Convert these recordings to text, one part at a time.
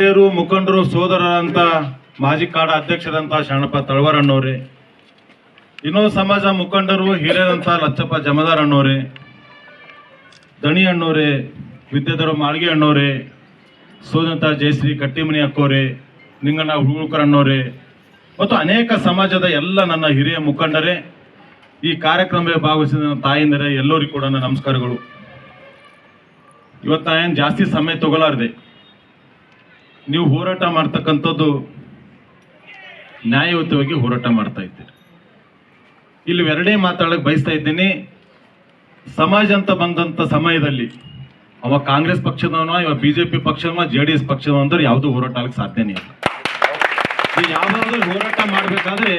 ಮುಖಂಡರು ಸೋದರರಂತ, ಮಾಜಿ ಕಾಡ ಅಧ್ಯಕ್ಷರಂತ ಶರಣಪ್ಪ ತಳವಾರ್ ಅಣ್ಣವ್ರೆ ಇನ್ನೂ ಸಮಾಜ ಮುಖಂಡರು ಹಿರಿಯರಂತ ಲಚ್ಚಪ್ಪ ಜಮದಾರ್ ಅಣ್ಣವ್ರಿ ದಣಿ ಅಣ್ಣವ್ರಿ, ವಿದ್ಯಾಧರ ಮಾಳ್ಗೆ ಅಣ್ಣವ್ರಿ, ಸೋದಂತ ಜಯಶ್ರೀ ಕಟ್ಟಿಮನಿ ಅಕ್ಕೋರೆ, ನಿಂಗಣ್ಣ ಹುಡುಗರ ಅಣ್ಣವ್ರಿ. ಮತ್ತು ಅನೇಕ ಸಮಾಜದ ಎಲ್ಲ ನನ್ನ ಹಿರಿಯ ಮುಖಂಡರೇ, ಈ ಕಾರ್ಯಕ್ರಮದಲ್ಲಿ ಭಾಗವಹಿಸಿದ ನನ್ನ ತಾಯಿಂದರೆ, ಎಲ್ಲರಿಗೂ ಕೂಡ ನನ್ನ ನಮಸ್ಕಾರಗಳು. ಇವತ್ತು ಏನು ಜಾಸ್ತಿ ಸಮಯ ತಗೊಲಾರ್ದೆ ನೀವು ಹೋರಾಟ ಮಾಡ್ತಕ್ಕಂಥದ್ದು ನ್ಯಾಯಯುತವಾಗಿ ಹೋರಾಟ ಮಾಡ್ತಾ ಇದ್ದೀರಿ. ಇಲ್ಲಿ ಎರಡೇ ಮಾತಾಡಕ್ಕೆ ಬಯಸ್ತಾ ಇದ್ದೀನಿ. ಸಮಾಜ ಅಂತ ಬಂದಂತ ಸಮಯದಲ್ಲಿ ಅವ ಕಾಂಗ್ರೆಸ್ ಪಕ್ಷದವನ ಇವ ಬಿ ಜೆ ಪಿ ಪಕ್ಷದವ ಜೆ ಡಿ ಎಸ್ ಪಕ್ಷದ ಅಂದ್ರೆ ಯಾವುದೂ ಹೋರಾಟ ಆಗಕ್ಕೆ ಸಾಧ್ಯನೇ ಇಲ್ಲ. ನೀವು ಯಾವ್ದಾದ್ರು ಹೋರಾಟ ಮಾಡಬೇಕಾದ್ರೆ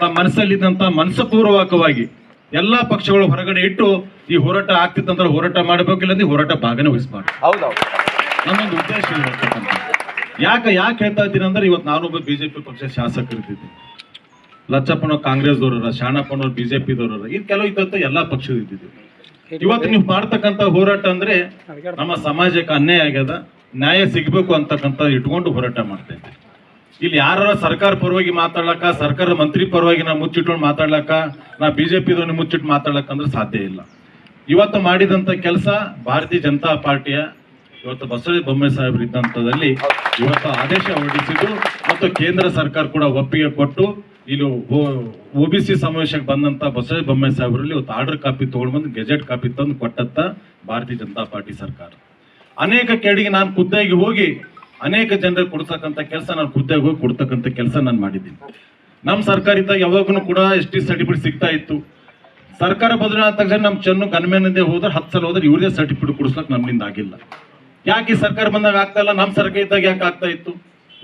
ತಮ್ಮ ಮನಸ್ಸಲ್ಲಿದ್ದಂತ ಮನಸ್ಸಪೂರ್ವಕವಾಗಿ ಎಲ್ಲಾ ಪಕ್ಷಗಳು ಹೊರಗಡೆ ಇಟ್ಟು ಈ ಹೋರಾಟ ಆಗ್ತಿತ್ತಂದ್ರೆ ಹೋರಾಟ ಮಾಡಬೇಕಿಲ್ಲಂದ್ರೆ ಹೋರಾಟ ಭಾಗನೇ ವಹಿಸಬಾರ್ದು. ಹೌದೌದು. ನನ್ನೊಂದು ಉದ್ದೇಶ ಇರತಕ್ಕಂಥ ಯಾಕೆ ಯಾಕೆ ಹೇಳ್ತಾ ಇದ್ದೀನಿ ಅಂದ್ರೆ ಇವತ್ತು ನಾನೊಬ್ಬ ಬಿಜೆಪಿ ಪಕ್ಷ ಶಾಸಕರಿದ್ದೀನಿ ಲಚ್ಚಪ್ಪನ ಕಾಂಗ್ರೆಸ್ದವ್ರ ಶಾಣಪ್ಪನವ್ರು ಬಿಜೆಪಿದವ್ರ ಇದು ಕೆಲವು ಇದ್ದಂತ ಎಲ್ಲಾ ಪಕ್ಷದ ಇವತ್ತು ನೀವು ಮಾಡ್ತಕ್ಕಂಥ ಹೋರಾಟ ಅಂದ್ರೆ ನಮ್ಮ ಸಮಾಜಕ್ಕೆ ಅನ್ಯಾಯ ಆಗ್ಯದ, ನ್ಯಾಯ ಸಿಗ್ಬೇಕು ಅಂತಕ್ಕಂಥ ಇಟ್ಕೊಂಡು ಹೋರಾಟ ಮಾಡ್ತಾ ಇಲ್ಲಿ ಯಾರ ಸರ್ಕಾರ ಪರವಾಗಿ ಮಾತಾಡ್ಲಕ್ಕ ಸರ್ಕಾರದ ಮಂತ್ರಿ ಪರವಾಗಿ ನಾ ಮುಚ್ಚಿಟ್ಕೊಂಡು ಮಾತಾಡ್ಲಕ್ಕ, ನಾ ಬಿಜೆಪಿದವ್ನ ಮುಚ್ಚಿಟ್ಟು ಮಾತಾಡ್ಲಕ್ಕಂದ್ರೆ ಸಾಧ್ಯ ಇಲ್ಲ. ಇವತ್ತು ಮಾಡಿದಂತ ಕೆಲಸ ಭಾರತೀಯ ಜನತಾ ಪಾರ್ಟಿಯ ಇವತ್ತು ಬಸವ ಬೊಮ್ಮಾಯಿ ಸಾಹೇಬ್ರು ಇದ್ದಂಥದ್ದಲ್ಲಿ ಇವತ್ತು ಆದೇಶ ಹೊರಡಿಸಿದ್ದು ಮತ್ತು ಕೇಂದ್ರ ಸರ್ಕಾರ ಕೂಡ ಒಪ್ಪಿಗೆ ಕೊಟ್ಟು ಇಲ್ಲಿ ಒ ಬಿ ಸಿ ಸಮಾವೇಶಕ್ಕೆ ಬಂದಂತ ಬಸವ ಬೊಮ್ಮೆ ಸಾಹೇಬರಲ್ಲಿ ಇವತ್ತು ಆರ್ಡರ್ ಕಾಪಿ ತಗೊಂಡು ಬಂದು ಗೆಜೆಟ್ ಕಾಪಿ ತಂದು ಕೊಟ್ಟತ್ತ ಭಾರತೀಯ ಜನತಾ ಪಾರ್ಟಿ ಸರ್ಕಾರ. ಅನೇಕ ಕೆಡಿಗೆ ನಾನು ಖುದ್ದಾಗಿ ಹೋಗಿ ಅನೇಕ ಜನರಿಗೆ ಕೊಡ್ತಕ್ಕಂಥ ಕೆಲಸ ನಾನು ಖುದ್ದಾಗಿ ಹೋಗಿ ಕೊಡ್ತಕ್ಕಂಥ ಕೆಲಸ ನಾನು ಮಾಡಿದ್ದೀನಿ. ನಮ್ಮ ಸರ್ಕಾರ ಇದ್ದಾಗ ಯಾವಾಗೂ ಕೂಡ ಎಸ್ ಟಿ ಸರ್ಟಿಫಿಕೇಟ್ ಸಿಗ್ತಾ ಇತ್ತು. ಸರ್ಕಾರ ಬದಲಾದ ತಕ್ಷಣ ನಮ್ಮ ಚೆನ್ನು ಗನ್ಮೇನಿಂದ ಹೋದ್ರೆ ಹತ್ತು ಸಲ ಹೋದ್ರೆ ಇವ್ರದೇ ಸರ್ಟಿಫಿಕೇಟ್ ಕೊಡಿಸ್ಲಕ್ಕೆ ನಮ್ಮಿಂದ ಆಗಿಲ್ಲ. ಯಾಕೆ ಸರ್ಕಾರ ಬಂದಾಗ ಆಗ್ತಾ ಇಲ್ಲ? ನಮ್ಮ ಸರ್ಕಾರ ಇದ್ದಾಗ ಯಾಕೆ ಆಗ್ತಾ ಇತ್ತು?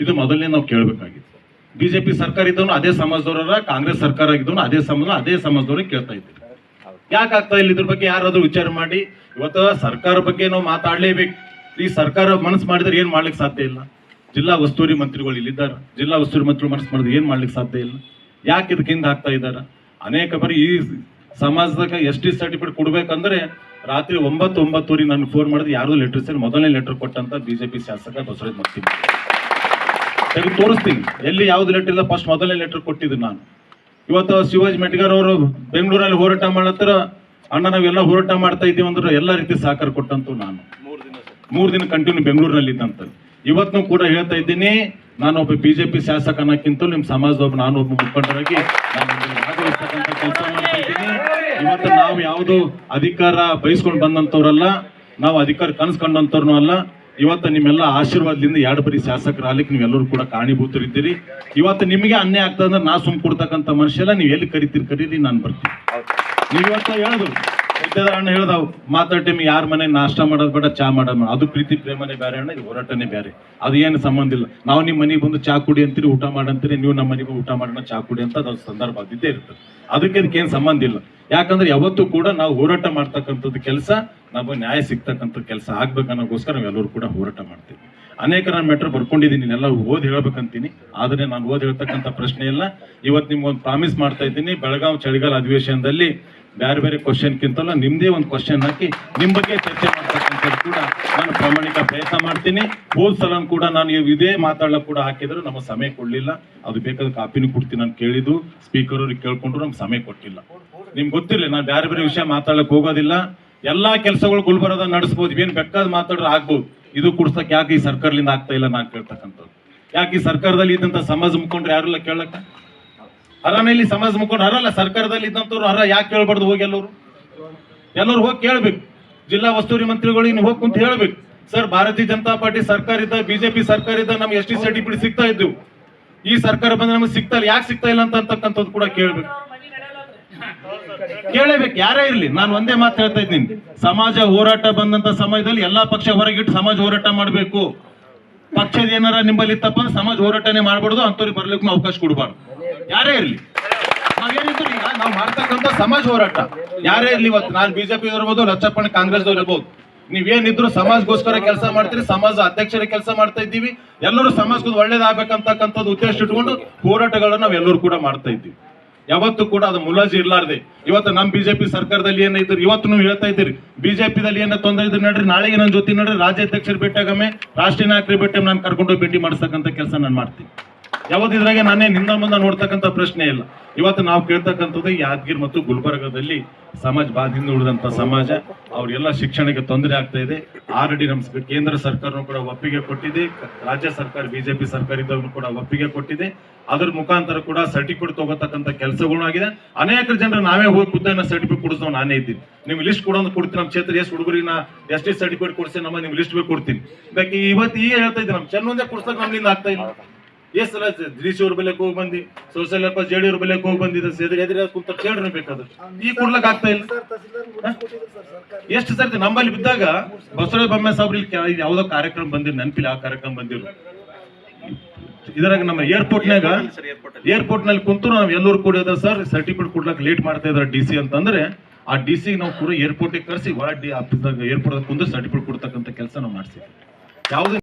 ಇದು ಮೊದಲನೇ ನಾವು ಕೇಳಬೇಕಾಗಿತ್ತು. ಬಿಜೆಪಿ ಸರ್ಕಾರ ಇದ್ದವನು ಅದೇ ಸಮಾಜದವರ ಕಾಂಗ್ರೆಸ್ ಸರ್ಕಾರ ಆಗಿದ್ದವನು ಅದೇ ಸಮಾಜ ಅದೇ ಸಮಾಜದವ್ರಿಗೆ ಕೇಳ್ತಾ ಇದ್ದೀವಿ ಯಾಕೆ ಆಗ್ತಾ ಇಲ್ಲ? ಇದ್ರ ಬಗ್ಗೆ ಯಾರಾದರೂ ವಿಚಾರ ಮಾಡಿ. ಇವತ್ತು ಸರ್ಕಾರ ಬಗ್ಗೆ ನಾವು ಮಾತಾಡಲೇಬೇಕು. ಈ ಸರ್ಕಾರ ಮನಸ್ಸು ಮಾಡಿದ್ರೆ ಏನು ಮಾಡ್ಲಿಕ್ಕೆ ಸಾಧ್ಯ ಇಲ್ಲ? ಜಿಲ್ಲಾ ಉಸ್ತುವಾರಿ ಮಂತ್ರಿಗಳು ಇಲ್ಲಿದ್ದಾರೆ. ಜಿಲ್ಲಾ ಉಸ್ತುವಾರಿ ಮಂತ್ರಿಗಳು ಮನಸ್ಸು ಮಾಡಿದ್ರೆ ಏನು ಮಾಡ್ಲಿಕ್ಕೆ ಸಾಧ್ಯ ಇಲ್ಲ? ಯಾಕೆ ಇದಕ್ಕೆ ಹಿಂದೆ ಹಾಕ್ತಾ ಇದ್ದಾರೆ? ಅನೇಕ ಬಾರಿ ಈ ಸಮಾಜದಾಗ ಎಸ್ ಟಿ ಸರ್ಟಿಫಿಕೇಟ್ ಕೊಡ್ಬೇಕಂದ್ರೆ ರಾತ್ರಿ ಒಂಬತ್ತು ಒಂಬತ್ತೂರಿಗೆ ನಾನು ಫೋನ್ ಮಾಡಿದ್ರೆ ಯಾರು ಲೆಟರ್ ಸರ್ ಮೊದಲನೇ ಲೆಟರ್ ಕೊಟ್ಟಂತ ಬಿಜೆಪಿ ಶಾಸಕ ಬಸವರಾಜ್ ಮಾಡ್ತೀನಿ ತೆಗೆದು ತೋರಿಸ್ತೀನಿ. ಎಲ್ಲಿ ಯಾವ್ದು ಲೆಟರ್ ಇಲ್ಲ ಫಸ್ಟ್ ಮೊದಲನೇ ಲೆಟರ್ ಕೊಟ್ಟಿದ್ದು ನಾನು. ಇವತ್ತು ಶಿವಾಜಿ ಮೆಟ್ಗಾರ್ ಅವರು ಬೆಂಗಳೂರಲ್ಲಿ ಹೋರಾಟ ಮಾಡತ್ತರ ಅಣ್ಣ ನಾವೆಲ್ಲ ಹೋರಾಟ ಮಾಡ್ತಾ ಇದ್ದೀವಿ ಅಂದ್ರೆ ಎಲ್ಲ ರೀತಿ ಸಹಕಾರ ಕೊಟ್ಟಂತು ನಾನು. ಮೂರು ದಿನ ಕಂಟಿನ್ಯೂ ಬೆಂಗಳೂರಿನಲ್ಲಿ ಇದ್ದಂತ ಇವತ್ತು ಕೂಡ ಹೇಳ್ತಾ ಇದ್ದೀನಿ ನಾನು ಒಬ್ಬ ಬಿಜೆಪಿ ಶಾಸಕನಕ್ಕಿಂತ ಅನ್ನೋಕ್ಕಿಂತ ನಿಮ್ಮ ಸಮಾಜದ ಒಬ್ಬ ನಾನು ಒಬ್ಬ ಮುಖಂಡರಾಗಿ ನಾನು ಇದರಲ್ಲಿ ಭಾಗವಹಿಸ್ತಕ್ಕಂಥ ಕೆಲಸ ಮಾಡ್ತಾ ಇದ್ದೀನಿ. ಇವತ್ತು ನಾವು ಯಾವುದು ಅಧಿಕಾರ ಬಯಸ್ಕೊಂಡು ಬಂದಂಥವ್ರಲ್ಲ, ನಾವು ಅಧಿಕಾರ ಕನಸ್ಕೊಂಡಂಥವ್ರನ್ನೂ ಅಲ್ಲ. ಇವತ್ತು ನಿಮ್ಮೆಲ್ಲ ಆಶೀರ್ವಾದದಿಂದ ಎರಡು ಬರೀ ನೀವು ನೀವೆಲ್ಲರೂ ಕೂಡ ಕಾರಣೀಭೂತರಿದ್ದೀರಿ. ಇವತ್ತು ನಿಮಗೆ ಅನ್ಯಾಯ ಆಗ್ತದೆ ಅಂದ್ರೆ ನಾ ಸುಮ್ ಕೊಡ್ತಕ್ಕಂಥ ಮನುಷ್ಯ ಎಲ್ಲ ನೀವು ಎಲ್ಲಿ ಕರಿತೀರಿ ಕರೀರಿ, ನಾನು ಬರ್ತೀನಿ. ನೀವು ಇವತ್ತು ಹೇಳುದು ಅಣ್ಣ ಹೇಳ್ದಾವ್ ಮಾತಾಡ ಟೈಮ್ ಯಾರ ಮನೆ ನಾಷ್ಟ ಮಾಡೋದು ಬೇಡ, ಚಾ ಮಾಡೋದು ಅದು ಪ್ರೀತಿ, ಪ್ರೇಮನೇ ಬೇರೆ ಅಣ್ಣ, ಇದು ಹೋರಾಟನೇ ಬೇರೆ. ಅದು ಏನು ಸಂಬಂಧ ಇಲ್ಲ. ನಾವು ನಿಮ್ಮ ಮನೆಗೆ ಬಂದು ಚಾ ಕುಡಿ ಅಂತೀರಿ, ಊಟ ಮಾಡಂತೀರಿ ನೀವು ನಮ್ಮ ಮನೆಗೆ ಊಟ ಮಾಡೋಣ, ಚಾ ಕುಡಿ ಅಂತ ಅದು ಸಂದರ್ಭ ಆಗಿದ್ದೇ ಇರ್ತದೆ. ಅದಕ್ಕೆ ಅದಕ್ಕೆ ಏನು ಸಂಬಂಧ ಇಲ್ಲ. ಯಾಕಂದ್ರೆ ಯಾವತ್ತೂ ಕೂಡ ನಾವು ಹೋರಾಟ ಮಾಡ್ತಕ್ಕಂಥದ್ದು ಕೆಲಸ ನಮಗೆ ನ್ಯಾಯ ಸಿಗ್ತಕ್ಕಂಥ ಕೆಲಸ ಆಗ್ಬೇಕನ್ನೋಗೋಸ್ಕರ ನಾವೆಲ್ಲರೂ ಕೂಡ ಹೋರಾಟ ಮಾಡ್ತೀವಿ. ಅನೇಕ ನಾನು ಮೆಟ್ರ್ ಬರ್ಕೊಂಡಿದ್ದೀನಿ ಎಲ್ಲ ಓದಿ ಹೇಳ್ಬೇಕಂತೀನಿ, ಆದರೆ ನಾನು ಓದಿ ಹೇಳ್ತಕ್ಕಂಥ ಪ್ರಶ್ನೆ ಇಲ್ಲ. ಇವತ್ತು ನಿಮ್ಗೊಂದು ಪ್ರಾಮಿಸ್ ಮಾಡ್ತಾ ಇದ್ದೀನಿ, ಬೆಳಗಾವಿ ಚಳಿಗಾಲ ಅಧಿವೇಶನದಲ್ಲಿ ಬೇರೆ ಬೇರೆ ಕ್ವಶನ್ಕ್ಕಿಂತಲ್ಲ ನಿಮ್ಮದೇ ಒಂದು ಕ್ವಶನ್ ಹಾಕಿ ನಿಮ್ಮ ಬಗ್ಗೆ ಚರ್ಚೆ ಮಾಡ್ತಕ್ಕಂಥದ್ದು ಕೂಡ ನಾನು ಪ್ರಾಮಾಣಿಕ ಪ್ರಯತ್ನ ಮಾಡ್ತೀನಿ. ಹೋದ್ ಸಲ ಕೂಡ ನಾನು ಇದೇ ಮಾತಾಡ್ಲಕ್ ಕೂಡ ಹಾಕಿದ್ರು ನಮ್ಮ ಸಮಯ ಕೊಡ್ಲಿಲ್ಲ. ಅದು ಬೇಕಾದ ಕಾಪಿನೂ ಕೊಡ್ತೀನಿ ನಾನು ಕೇಳಿದ್ದು ಸ್ಪೀಕರ್ ಅವ್ರಿಗೆ ಕೇಳ್ಕೊಂಡ್ರು ನಮ್ಗೆ ಸಮಯ ಕೊಟ್ಟಿಲ್ಲ. ನಿಮ್ಗೆ ಗೊತ್ತಿಲ್ಲ ನಾನು ಬೇರೆ ಬೇರೆ ವಿಷಯ ಮಾತಾಡಕ್ ಹೋಗೋದಿಲ್ಲ. ಎಲ್ಲಾ ಕೆಲಸಗಳು ಗುಲ್ಬರದ ನಡೆಸ್ಬೋದು. ಏನ್ ಬೇಕಾದ್ ಮಾತಾಡ್ರೆ ಆಗ್ಬೋದು. ಇದು ಕುಡ್ಸಕ್ ಯಾಕೆ ಈ ಸರ್ಕಾರದಿಂದ ಆಗ್ತಾ ಇಲ್ಲ ನಾನು ಕೇಳ್ತಕ್ಕಂಥದ್ದು? ಯಾಕೆ ಈ ಸರ್ಕಾರದಲ್ಲಿ ಇದ್ದಂತ ಸಮಾಜ ಮುಖಂಡ್ರು ಯಾರಿಲ್ಲ ಕೇಳಕ್ಕ? ಅರನಲ್ಲಿ ಸಮಾಜ ಮುಖಂಡ್ರು ಅರಲ್ಲ ಸರ್ಕಾರದಲ್ಲಿ ಇದ್ದಂಥವ್ರು ಅರ ಯಾಕೆ ಕೇಳ್ಬಾರ್ದು ಹೋಗಿ ಎಲ್ಲರು? ಎಲ್ಲರು ಹೋಗಿ ಕೇಳ್ಬೇಕು. ಜಿಲ್ಲಾ ವಸ್ತೂರಿ ಮಂತ್ರಿಗಳಿಗೆ ಇನ್ನು ಹೋಗಿ ಕುಂತ ಹೇಳ್ಬೇಕು. ಸರ್, ಭಾರತೀಯ ಜನತಾ ಪಾರ್ಟಿ ಸರ್ಕಾರ ಇದ್ದ ಬಿಜೆಪಿ ಸರ್ಕಾರ ಇದ್ದ ನಮ್ಗೆ ಎಸ್ ಟಿ ಸರ್ಟಿಫಿಕೇಟ್ ಸಿಗ್ತಾ ಇದ್ದು ಈ ಸರ್ಕಾರ ಬಂದ್ರೆ ನಮಗೆ ಸಿಗ್ತಾ ಇಲ್ಲ. ಯಾಕೆ ಸಿಗ್ತಾ ಇಲ್ಲ ಅಂತ ಅಂತಕ್ಕಂಥದ್ದು ಕೂಡ ಕೇಳ್ಬೇಕು. ಕೇಳಬೇಕು, ಯಾರೇ ಇರ್ಲಿ. ನಾನು ಒಂದೇ ಮಾತು ಹೇಳ್ತಾ ಇದ್ದೀನಿ. ಸಮಾಜ ಹೋರಾಟ ಬಂದಂತ ಸಮಯದಲ್ಲಿ ಎಲ್ಲಾ ಪಕ್ಷ ಹೊರಗಿಟ್ಟು ಸಮಾಜ ಹೋರಾಟ ಮಾಡಬೇಕು. ಪಕ್ಷದ ಏನಾರ ನಿಮ್ಮಲ್ಲಿ ಅಂದ್ರೆ ಸಮಾಜ ಹೋರಾಟನೆ ಮಾಡ್ಬಾರ್ದು, ಅಂತವ್ರಿಗೆ ಬರ್ಲಿಕ್ಕೂ ಅವಕಾಶ ಕೊಡಬಾರ್ದು. ಯಾರೇ ಇರ್ಲಿ. ನಾವೇನಿದ್ರು ಈಗ? ನಾವು ಮಾಡ್ತಕ್ಕಂಥ ಸಮಾಜ ಹೋರಾಟ. ಯಾರೇ ಇರ್ಲಿ ಇವತ್ತು, ನಾನು ಬಿಜೆಪಿ ಇರ್ಬೋದು ಲಚ್ಚಪ್ಪನ ಕಾಂಗ್ರೆಸ್ ಇರ್ಬೋದು. ನೀವೇನಿದ್ರು ಸಮಾಜಗೋಸ್ಕರ ಕೆಲಸ ಮಾಡ್ತೀರಿ, ಸಮಾಜ ಅಧ್ಯಕ್ಷರ ಕೆಲಸ ಮಾಡ್ತಾ ಇದ್ದೀವಿ. ಎಲ್ಲರೂ ಸಮಾಜಕ್ಕೆ ಒಳ್ಳೇದಾಗಬೇಕಂತಕ್ಕಂಥದ್ದು ಉದ್ದೇಶ ಇಟ್ಕೊಂಡು ಹೋರಾಟಗಳನ್ನ ನಾವ್ ಎಲ್ಲರೂ ಕೂಡ ಮಾಡ್ತಾ ಇದ್ದೀವಿ. ಯಾವತ್ತು ಕೂಡ ಅದು ಮುಲಾಜಿ ಇರ್ಲಾರ್ದೆ. ಇವತ್ತು ನಮ್ಮ ಬಿಜೆಪಿ ಸರ್ಕಾರದಲ್ಲಿ ಏನಿದ್ರು ಇವತ್ತು ನೀವು ಹೇಳ್ತಾ ಇದ್ದೀರಿ, ಬಿಜೆಪಿದಲ್ಲಿ ಏನ ತೊಂದರೆ ಇದ್ರೆ ನೋಡ್ರಿ, ನಾಳೆಗೆ ನನ್ನ ಜೊತೆ ನೋಡ್ರಿ, ರಾಜ್ಯಾಧ್ಯಕ್ಷರು ಭೇಟಿಯಾಗಮ್ಮೆ ರಾಷ್ಟ್ರೀಯ ನಾಯಕರು ಭೇಟಿ ನಾನು ಕರ್ಕೊಂಡು ಭೇಟಿ ಮಾಡಿಸ್ತಕ್ಕಂಥ ಕೆಲಸ ನಾನು ಮಾಡ್ತೀನಿ. ಯಾವತ್ತು ಇದ್ರಾಗೆ ನಾನೇ ನಿಂದ ಮುಂದೆ ನೋಡ್ತಕ್ಕಂಥ ಪ್ರಶ್ನೆ ಇಲ್ಲ. ಇವತ್ತು ನಾವು ಕೇಳ್ತಕ್ಕಂಥದ್ದು ಯಾದಗಿರಿ ಮತ್ತು ಗುಲ್ಬರ್ಗದಲ್ಲಿ ಸಮಾಜ ಬಾಧಿಂದ ಉಳಿದಂತ ಸಮಾಜ. ಅವರೆಲ್ಲ ಶಿಕ್ಷಣಕ್ಕೆ ತೊಂದರೆ ಆಗ್ತಾ ಇದೆ. ನಮ್ಮ ಸ- ಕೇಂದ್ರ ಸರ್ಕಾರನೂ ಕೂಡ ಒಪ್ಪಿಗೆ ಕೊಟ್ಟಿದೆ. ರಾಜ್ಯ ಸರ್ಕಾರ, ಬಿಜೆಪಿ ಸರ್ಕಾರ ಇದ್ದವ್ರು ಕೂಡ ಒಪ್ಪಿಗೆ ಕೊಟ್ಟಿದೆ. ಅದರ ಮುಖಾಂತರ ಕೂಡ ಸರ್ಟಿಫಿಕೇಟ್ ತಗೋತಕ್ಕಂಥ ಕೆಲಸಗಳು ಆಗಿದೆ. ಅನೇಕ ಜನರು ನಾವೇ ಹೋಗಿ ಖುದ್ದಾಗಿ ಸರ್ಟಿಫಿಕೇಟ್ ಕೊಡಿಸೋ ನಾನೇ ಇದ್ದೀನಿ. ನಿಮ್ಗೆ ಲಿಸ್ಟ್ ಕೊಡೋದು ಕೊಡ್ತೀನಿ. ನಮ್ಮ ಕ್ಷೇತ್ರ ಎಷ್ಟು ಹುಡುಗರಿಗೆ ಎಷ್ಟೇ ಸರ್ಟಿಫಿಕೇಟ್ ಕೊಡಿಸಿ ನಮ್ಮ ನಿಮ್ಗೆ ಲಿಸ್ಟ್ ಬೇಕು ಕೊಡ್ತೀನಿ. ಬೇಕು, ಇವತ್ತು ಈಗ ಹೇಳ್ತಾ ಇದ್ದೀನಿ. ನಮ್ಮ ಚೆನ್ನೊಂದೇ ಕೊಡ್ಸಕ್ಕೆ ನಮ್ಮಿಂದ ಆಗ್ತಾ ಇಲ್ಲ. ಎಷ್ಟು ಸಲ ದ್ರೀಶ್ ಅವ್ರ ಬೆಲೆ ಹೋಗಿ ಬಂದಿ ಸೋಷಿಯಲ್ ಅಪ್ಪ ಜೆಡಿ ಅವ್ರ ಬೆಲೆ ಹೋಗಿ ಬಂದಿದೆ ಎದುರು ಎದುರು ಕುಂತ ಕೇಳ್ರಿ ಬೇಕಾದ್ರೆ. ಈ ಕೊಡ್ಲಕ್ ಆಗ್ತಾ ಇಲ್ಲ. ಎಷ್ಟು ಸರ್ತಿ ನಮ್ಮಲ್ಲಿ ಬಿದ್ದಾಗ ಬಸವರಾಜ ಬೊಮ್ಮಾಯಿ ಸಾಬ್ರು ಇಲ್ಲಿ ಯಾವ್ದೋ ಕಾರ್ಯಕ್ರಮ ಬಂದಿರ್ ನೆನಪಿಲ್ಲ ಆ ಕಾರ್ಯಕ್ರಮ ಬಂದಿರು ಇದ್ರಾಗ ನಮ್ಮ ಏರ್ಪೋರ್ಟ್ನಾಗ ಏರ್ಪೋರ್ಟ್ನಲ್ಲಿ ಕುಂತು ನಾವು ಎಲ್ಲರೂ ಕೂಡ ಸರ್ ಸರ್ಟಿಫಿಕೇಟ್ ಕೊಡ್ಲಕ್ ಲೇಟ್ ಮಾಡ್ತಾ ಇದ್ರ ಡಿ ಸಿ ಅಂತಂದ್ರೆ ಆ ಡಿ ಸಿ ನಾವು ಪೂರ ಏರ್ಪೋರ್ಟಿಗೆ ಕರೆಸಿ ಒಳ ಡಿ ಆಫೀಸ್ದಾಗ ಏರ್ಪೋರ್ಟ್ ಕುಂದ್ರೆ ಸರ್ಟಿಫಿಕೇಟ್ ಕೊಡ್ತಕ್ಕಂಥ ಕೆಲಸ ನಾವು ಮಾಡ್ತೀವಿ ಯಾವುದೇ